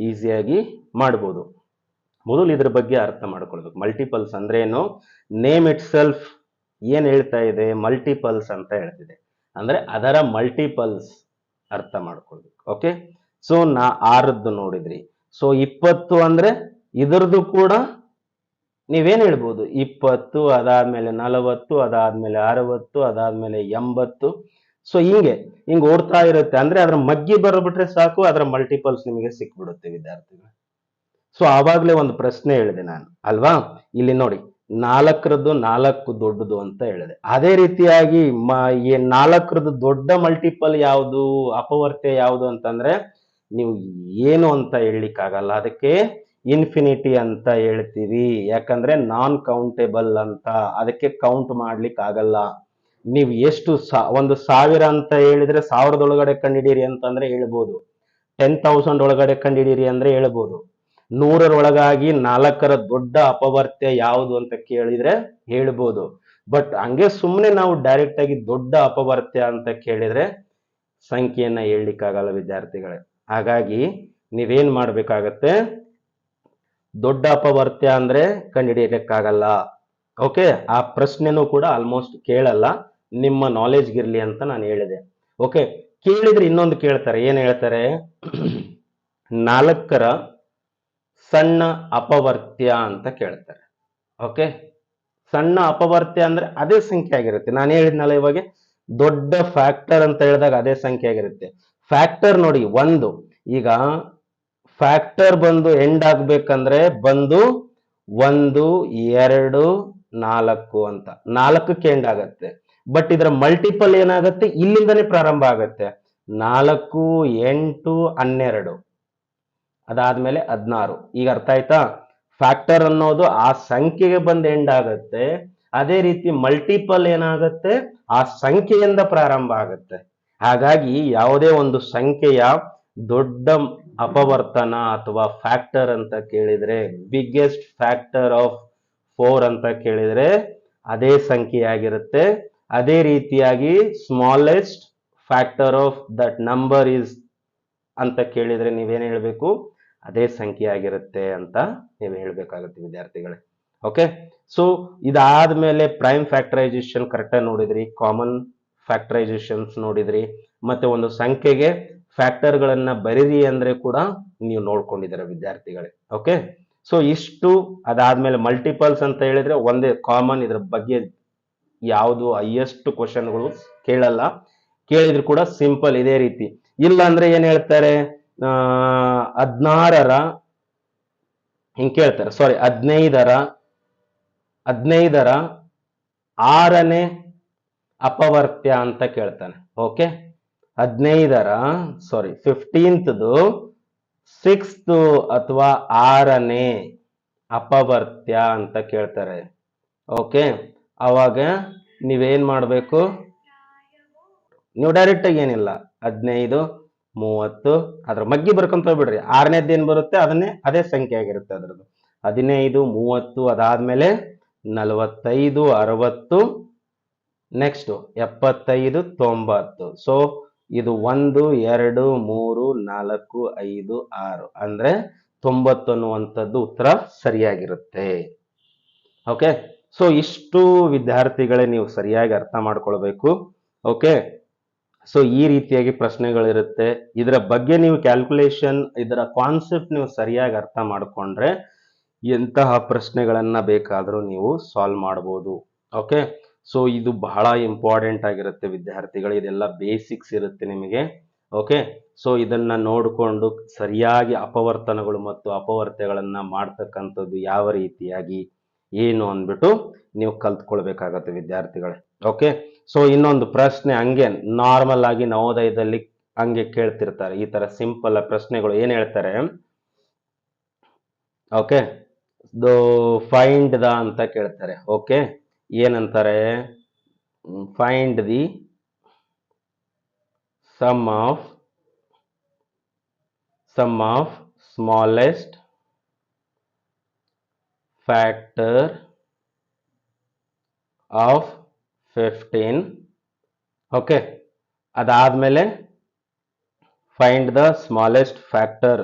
A: ಈಸಿಯಾಗಿ ಮಾಡ್ಬೋದು ಮೊದಲು ಇದ್ರ ಬಗ್ಗೆ ಅರ್ಥ ಮಾಡ್ಕೊಳ್ಬೇಕು ಮಲ್ಟಿಪಲ್ಸ್ ಅಂದ್ರೆ ಏನು ನೇಮ್ ಇಟ್ ಸೆಲ್ಫ್ ಏನು ಹೇಳ್ತಾ ಇದೆ ಮಲ್ಟಿಪಲ್ಸ್ ಅಂತ ಹೇಳ್ತಿದೆ ಅಂದ್ರೆ ಅದರ ಮಲ್ಟಿಪಲ್ಸ್ ಅರ್ಥ ಮಾಡ್ಕೊಳ್ಬೇಕು ಓಕೆ ಸೊ ನಾ ಆರದ್ದು ನೋಡಿದ್ರಿ ಸೊ ಇಪ್ಪತ್ತು ಅಂದ್ರೆ ಇದರದ್ದು ಕೂಡ ನೀವೇನ್ ಹೇಳ್ಬೋದು ಇಪ್ಪತ್ತು ಅದಾದ್ಮೇಲೆ ನಲವತ್ತು ಅದಾದ್ಮೇಲೆ ಅರವತ್ತು ಅದಾದ್ಮೇಲೆ ಎಂಬತ್ತು ಸೊ ಹಿಂಗೆ ಹಿಂಗೆ ಓಡ್ತಾ ಇರುತ್ತೆ ಅಂದ್ರೆ ಅದ್ರ ಮಗ್ಗಿ ಬರ್ಬಿಟ್ರೆ ಸಾಕು ಅದರ ಮಲ್ಟಿಪಲ್ಸ್ ನಿಮಗೆ ಸಿಕ್ಬಿಡುತ್ತೆ ವಿದ್ಯಾರ್ಥಿಗಳು ಸೊ ಆವಾಗ್ಲೇ ಒಂದು ಪ್ರಶ್ನೆ ಹೇಳಿದೆ ನಾನು ಅಲ್ವಾ ಇಲ್ಲಿ ನೋಡಿ ನಾಲ್ಕರದ್ದು ನಾಲ್ಕು ದೊಡ್ಡದು ಅಂತ ಹೇಳಿದೆ ಅದೇ ರೀತಿಯಾಗಿ ಮ ನಾಲ್ಕರದ್ದು ದೊಡ್ಡ ಮಲ್ಟಿಪಲ್ ಯಾವುದು ಅಪವರ್ತ್ಯ ಯಾವುದು ಅಂತಂದ್ರೆ ನೀವು ಏನು ಅಂತ ಹೇಳಲಿಕ್ಕಾಗಲ್ಲ ಅದಕ್ಕೆ ಇನ್ಫಿನಿಟಿ ಅಂತ ಹೇಳ್ತೀವಿ ಯಾಕಂದ್ರೆ ನಾನ್ ಕೌಂಟೇಬಲ್ ಅಂತ ಅದಕ್ಕೆ ಕೌಂಟ್ ಮಾಡ್ಲಿಕ್ಕಾಗಲ್ಲ ನೀವು ಎಷ್ಟು ಸಾ ಒಂದು ಸಾವಿರ ಅಂತ ಹೇಳಿದ್ರೆ ಸಾವಿರದ ಒಳಗಡೆ ಕಂಡಿಡೀರಿ ಅಂತಂದ್ರೆ ಹೇಳ್ಬೋದು ಟೆನ್ ತೌಸಂಡ್ ಒಳಗಡೆ ಕಂಡಿಡೀರಿ ಅಂದ್ರೆ ಹೇಳ್ಬೋದು ನೂರರೊಳಗಾಗಿ ನಾಲ್ಕರ ದೊಡ್ಡ ಅಪವರ್ತ್ಯ ಯಾವುದು ಅಂತ ಕೇಳಿದ್ರೆ ಹೇಳ್ಬೋದು ಬಟ್ ಹಂಗೆ ಸುಮ್ಮನೆ ನಾವು ಡೈರೆಕ್ಟ್ ಆಗಿ ದೊಡ್ಡ ಅಪವರ್ತ್ಯ ಅಂತ ಕೇಳಿದ್ರೆ ಸಂಖ್ಯೆಯನ್ನ ಹೇಳಲಿಕ್ಕಾಗಲ್ಲ ವಿದ್ಯಾರ್ಥಿಗಳೇ ಹಾಗಾಗಿ ನೀವೇನ್ ಮಾಡ್ಬೇಕಾಗತ್ತೆ ದೊಡ್ಡ ಅಪವರ್ತ್ಯ ಅಂದ್ರೆ ಕಂಡುಹಿಡಿಯಲಿಕ್ಕಾಗಲ್ಲ ಓಕೆ ಆ ಪ್ರಶ್ನೆನೂ ಕೂಡ ಆಲ್ಮೋಸ್ಟ್ ಕೇಳಲ್ಲ ನಿಮ್ಮ ಗಿರ್ಲಿ ಅಂತ ನಾನು ಹೇಳಿದೆ ಓಕೆ ಕೇಳಿದ್ರೆ ಇನ್ನೊಂದು ಕೇಳ್ತಾರೆ ಏನು ಹೇಳ್ತಾರೆ ನಾಲ್ಕರ ಸಣ್ಣ ಅಪವರ್ತ್ಯ ಅಂತ ಕೇಳ್ತಾರೆ ಓಕೆ ಸಣ್ಣ ಅಪವರ್ತ್ಯ ಅಂದ್ರೆ ಅದೇ ಸಂಖ್ಯೆ ಆಗಿರುತ್ತೆ ನಾನು ಹೇಳಿದ್ನಲ್ಲ ಇವಾಗ ದೊಡ್ಡ ಫ್ಯಾಕ್ಟರ್ ಅಂತ ಹೇಳಿದಾಗ ಅದೇ ಸಂಖ್ಯೆ ಆಗಿರುತ್ತೆ ಫ್ಯಾಕ್ಟರ್ ನೋಡಿ ಒಂದು ಈಗ ಫ್ಯಾಕ್ಟರ್ ಬಂದು ಎಂಡ್ ಆಗ್ಬೇಕಂದ್ರೆ ಬಂದು ಒಂದು ಎರಡು ನಾಲ್ಕು ಅಂತ ನಾಲ್ಕಕ್ಕೆ ಎಂಡ್ ಆಗತ್ತೆ ಬಟ್ ಇದರ ಮಲ್ಟಿಪಲ್ ಏನಾಗುತ್ತೆ ಇಲ್ಲಿಂದನೇ ಪ್ರಾರಂಭ ಆಗತ್ತೆ ನಾಲ್ಕು ಎಂಟು ಹನ್ನೆರಡು ಅದಾದ್ಮೇಲೆ ಹದಿನಾರು ಈಗ ಅರ್ಥ ಆಯ್ತಾ ಫ್ಯಾಕ್ಟರ್ ಅನ್ನೋದು ಆ ಸಂಖ್ಯೆಗೆ ಬಂದು ಎಂಡ್ ಆಗತ್ತೆ ಅದೇ ರೀತಿ ಮಲ್ಟಿಪಲ್ ಏನಾಗುತ್ತೆ ಆ ಸಂಖ್ಯೆಯಿಂದ ಪ್ರಾರಂಭ ಆಗುತ್ತೆ ಹಾಗಾಗಿ ಯಾವುದೇ ಒಂದು ಸಂಖ್ಯೆಯ ದೊಡ್ಡ ಅಪವರ್ತನ ಅಥವಾ ಫ್ಯಾಕ್ಟರ್ ಅಂತ ಕೇಳಿದ್ರೆ ಬಿಗ್ಗೆಸ್ಟ್ ಫ್ಯಾಕ್ಟರ್ ಆಫ್ ಫೋರ್ ಅಂತ ಕೇಳಿದ್ರೆ ಅದೇ ಸಂಖ್ಯೆಯಾಗಿರುತ್ತೆ ಅದೇ ರೀತಿಯಾಗಿ smallest factor of that number is ಅಂತ ಕೇಳಿದ್ರೆ ನೀವೇನು ಹೇಳಬೇಕು ಅದೇ ಆಗಿರುತ್ತೆ ಅಂತ ನೀವು ಹೇಳಬೇಕಾಗುತ್ತೆ ವಿದ್ಯಾರ್ಥಿಗಳೇ ಓಕೆ ಸೊ ಇದಾದ ಮೇಲೆ ಪ್ರೈಮ್ ಫ್ಯಾಕ್ಟರೈಸೇಷನ್ ಕರೆಕ್ಟಾಗಿ ನೋಡಿದ್ರಿ ಕಾಮನ್ ಫ್ಯಾಕ್ಟರೈಸೇಷನ್ಸ್ ನೋಡಿದ್ರಿ ಮತ್ತೆ ಒಂದು ಸಂಖ್ಯೆಗೆ ಫ್ಯಾಕ್ಟರ್ಗಳನ್ನ ಬರೀರಿ ಅಂದ್ರೆ ಕೂಡ ನೀವು ನೋಡ್ಕೊಂಡಿದ್ದೀರ ವಿದ್ಯಾರ್ಥಿಗಳೇ ಓಕೆ ಸೊ ಇಷ್ಟು ಅದಾದ್ಮೇಲೆ ಮಲ್ಟಿಪಲ್ಸ್ ಅಂತ ಹೇಳಿದ್ರೆ ಒಂದೇ ಕಾಮನ್ ಇದ್ರ ಬಗ್ಗೆ ಯಾವುದು ಹೈಯೆಸ್ಟ್ ಕ್ವಶನ್ಗಳು ಕೇಳಲ್ಲ ಕೇಳಿದ್ರು ಕೂಡ ಸಿಂಪಲ್ ಇದೇ ರೀತಿ ಇಲ್ಲ ಅಂದ್ರೆ ಏನ್ ಹೇಳ್ತಾರೆ ಹದಿನಾರರ ಹಿಂಗ್ ಕೇಳ್ತಾರೆ ಸಾರಿ ಹದಿನೈದರ ಹದಿನೈದರ ಆರನೇ ಅಪವರ್ತ್ಯ ಅಂತ ಕೇಳ್ತಾನೆ ಓಕೆ ಹದಿನೈದರ ಸಾರಿ ಫಿಫ್ಟೀನ್ತ್ದು ಸಿಕ್ಸ್ತು ಅಥವಾ ಆರನೇ ಅಪವರ್ತ್ಯ ಅಂತ ಕೇಳ್ತಾರೆ ಓಕೆ ಅವಾಗ ನೀವೇನು ಮಾಡಬೇಕು ನೀವು ಡೈರೆಕ್ಟಾಗಿ ಏನಿಲ್ಲ ಹದಿನೈದು ಮೂವತ್ತು ಅದ್ರ ಮಗ್ಗಿ ಬರ್ಕೊಂತ ಹೋಗ್ಬಿಡ್ರಿ ಆರನೇದ್ದು ಏನು ಬರುತ್ತೆ ಅದನ್ನೇ ಅದೇ ಸಂಖ್ಯೆ ಆಗಿರುತ್ತೆ ಅದ್ರದ್ದು ಹದಿನೈದು ಮೂವತ್ತು ಅದಾದಮೇಲೆ ನಲವತ್ತೈದು ಅರವತ್ತು ನೆಕ್ಸ್ಟು ಎಪ್ಪತ್ತೈದು ತೊಂಬತ್ತು ಸೊ ಇದು ಒಂದು ಎರಡು ಮೂರು ನಾಲ್ಕು ಐದು ಆರು ಅಂದರೆ ತೊಂಬತ್ತು ಅನ್ನುವಂಥದ್ದು ಉತ್ತರ ಸರಿಯಾಗಿರುತ್ತೆ ಓಕೆ ಸೊ ಇಷ್ಟು ವಿದ್ಯಾರ್ಥಿಗಳೇ ನೀವು ಸರಿಯಾಗಿ ಅರ್ಥ ಮಾಡ್ಕೊಳ್ಬೇಕು ಓಕೆ ಸೊ ಈ ರೀತಿಯಾಗಿ ಪ್ರಶ್ನೆಗಳಿರುತ್ತೆ ಇದರ ಬಗ್ಗೆ ನೀವು ಕ್ಯಾಲ್ಕುಲೇಷನ್ ಇದರ ಕಾನ್ಸೆಪ್ಟ್ ನೀವು ಸರಿಯಾಗಿ ಅರ್ಥ ಮಾಡಿಕೊಂಡ್ರೆ ಎಂತಹ ಪ್ರಶ್ನೆಗಳನ್ನು ಬೇಕಾದರೂ ನೀವು ಸಾಲ್ವ್ ಮಾಡ್ಬೋದು ಓಕೆ ಸೊ ಇದು ಬಹಳ ಇಂಪಾರ್ಟೆಂಟ್ ಆಗಿರುತ್ತೆ ವಿದ್ಯಾರ್ಥಿಗಳು ಇದೆಲ್ಲ ಬೇಸಿಕ್ಸ್ ಇರುತ್ತೆ ನಿಮಗೆ ಓಕೆ ಸೊ ಇದನ್ನ ನೋಡಿಕೊಂಡು ಸರಿಯಾಗಿ ಅಪವರ್ತನಗಳು ಮತ್ತು ಅಪವರ್ತೆಗಳನ್ನು ಮಾಡ್ತಕ್ಕಂಥದ್ದು ಯಾವ ರೀತಿಯಾಗಿ ಏನು ಅಂದ್ಬಿಟ್ಟು ನೀವು ಕಲ್ತ್ಕೊಳ್ಬೇಕಾಗತ್ತೆ ವಿದ್ಯಾರ್ಥಿಗಳೇ ಓಕೆ ಸೊ ಇನ್ನೊಂದು ಪ್ರಶ್ನೆ ಹಂಗೆ ನಾರ್ಮಲ್ ಆಗಿ ನವೋದಯದಲ್ಲಿ ಹಂಗೆ ಕೇಳ್ತಿರ್ತಾರೆ ಈ ತರ ಸಿಂಪಲ್ ಪ್ರಶ್ನೆಗಳು ಏನ್ ಹೇಳ್ತಾರೆ ಓಕೆ ಫೈಂಡ್ ದ ಅಂತ ಕೇಳ್ತಾರೆ ಓಕೆ ಏನಂತಾರೆ? Find the sum of smallest factor of 15. Okay, ಅದಾದ್ಮೇಲೆ find the smallest factor,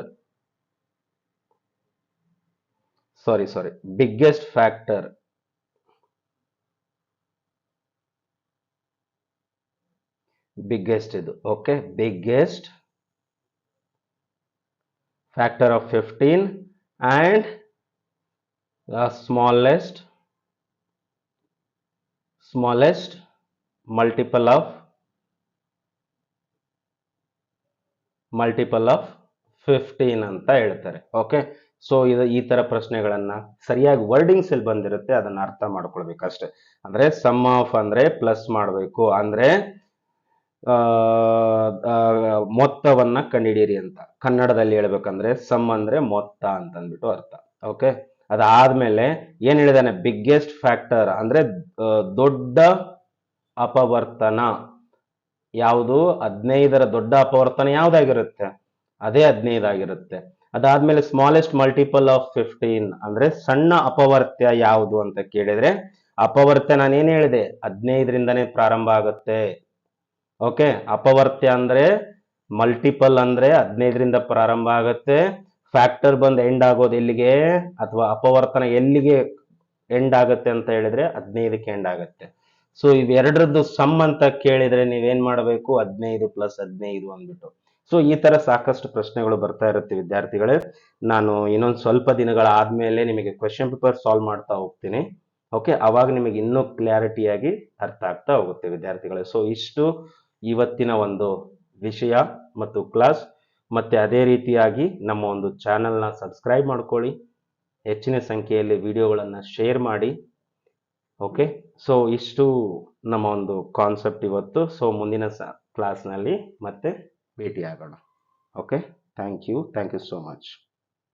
A: biggest factor biggest ಇದು okay biggest factor of fifteen and smallest smallest multiple of multiple of fifteen ಅಂತ ಹೇಳ್ತಾರೆ okay so ಇದು ಈ ತರ ಪ್ರಶ್ನೆಗಳನ್ನ ಸರಿಯಾಗಿ ವರ್ಡಿಂಗ್ಸ್ ಬಂದಿರುತ್ತೆ ಅದನ್ನು ಅರ್ಥ ಮಾಡ್ಕೊಳ್ಬೇಕಷ್ಟೆ ಅಂದ್ರೆ ಸಮ್ ಆಫ್ ಅಂದ್ರೆ ಪ್ಲಸ್ ಮಾಡಬೇಕು ಅಂದ್ರೆ ಮೊತ್ತವನ್ನ ಕಂಡಿಡೀರಿ ಅಂತ ಕನ್ನಡದಲ್ಲಿ ಹೇಳ್ಬೇಕಂದ್ರೆ ಸಮ್ ಅಂದ್ರೆ ಮೊತ್ತ ಅಂತಂದ್ಬಿಟ್ಟು ಅರ್ಥ ಓಕೆ ಅದಾದ್ಮೇಲೆ ಏನು ಹೇಳಿದಾನೆ ಬಿಗ್ಗೆಸ್ಟ್ ಫ್ಯಾಕ್ಟರ್ ಅಂದ್ರೆ ದೊಡ್ಡ ಅಪವರ್ತನ ಯಾವುದು ಹದಿನೈದರ ದೊಡ್ಡ ಅಪವರ್ತನ ಯಾವ್ದಾಗಿರುತ್ತೆ ಅದೇ ಹದಿನೈದಾಗಿರುತ್ತೆ ಅದಾದ್ಮೇಲೆ ಸ್ಮಾಲೆಸ್ಟ್ ಮಲ್ಟಿಪಲ್ ಆಫ್ ಫಿಫ್ಟೀನ್ ಅಂದ್ರೆ ಸಣ್ಣ ಅಪವರ್ತ್ಯ ಯಾವುದು ಅಂತ ಕೇಳಿದ್ರೆ ಅಪವರ್ತ್ಯ ನಾನೇನು ಹೇಳಿದೆ ಹದಿನೈದರಿಂದನೇ ಪ್ರಾರಂಭ ಆಗುತ್ತೆ ಓಕೆ ಅಪವರ್ತ್ಯ ಅಂದರೆ ಮಲ್ಟಿಪಲ್ ಅಂದರೆ ಹದಿನೈದರಿಂದ ಪ್ರಾರಂಭ ಆಗುತ್ತೆ ಫ್ಯಾಕ್ಟರ್ ಬಂದು ಎಂಡ್ ಆಗೋದು ಎಲ್ಲಿಗೆ ಅಥವಾ ಅಪವರ್ತನ ಎಲ್ಲಿಗೆ ಎಂಡ್ ಆಗುತ್ತೆ ಅಂತ ಹೇಳಿದ್ರೆ ಹದಿನೈದಕ್ಕೆ ಎಂಡ್ ಆಗುತ್ತೆ ಸೊ ಇವೆರಡರದ್ದು ಸಮ್ ಅಂತ ಕೇಳಿದ್ರೆ ನೀವೇನ್ ಮಾಡಬೇಕು ಹದಿನೈದು ಪ್ಲಸ್ ಹದಿನೈದು ಅಂದ್ಬಿಟ್ಟು ಸೊ ಈ ತರ ಸಾಕಷ್ಟು ಪ್ರಶ್ನೆಗಳು ಬರ್ತಾ ಇರುತ್ತೆ ವಿದ್ಯಾರ್ಥಿಗಳೇ ನಾನು ಇನ್ನೊಂದು ಸ್ವಲ್ಪ ದಿನಗಳ ಆದ್ಮೇಲೆ ನಿಮಗೆ ಕ್ವಶನ್ ಪೇಪರ್ ಸಾಲ್ವ್ ಮಾಡ್ತಾ ಹೋಗ್ತೀನಿ ಓಕೆ ಅವಾಗ ನಿಮಗೆ ಇನ್ನೂ ಕ್ಲಾರಿಟಿಯಾಗಿ ಅರ್ಥ ಆಗ್ತಾ ಹೋಗುತ್ತೆ ವಿದ್ಯಾರ್ಥಿಗಳೇ ಸೊ ಇಷ್ಟು ಇವತ್ತಿನ ಒಂದು ವಿಷಯ ಮತ್ತು ಕ್ಲಾಸ್ ಮತ್ತು ಅದೇ ರೀತಿಯಾಗಿ ನಮ್ಮ ಒಂದು ಚಾನಲ್ನ ಸಬ್ಸ್ಕ್ರೈಬ್ ಮಾಡ್ಕೊಳ್ಳಿ ಹೆಚ್ಚಿನ ಸಂಖ್ಯೆಯಲ್ಲಿ ವಿಡಿಯೋಗಳನ್ನು ಶೇರ್ ಮಾಡಿ ಓಕೆ ಸೊ ಇಷ್ಟು ನಮ್ಮ ಒಂದು ಕಾನ್ಸೆಪ್ಟ್ ಇವತ್ತು ಸೊ ಮುಂದಿನ ಸ ಕ್ಲಾಸ್ನಲ್ಲಿ ಮತ್ತೆ ಭೇಟಿಯಾಗೋಣ okay thank you thank you so much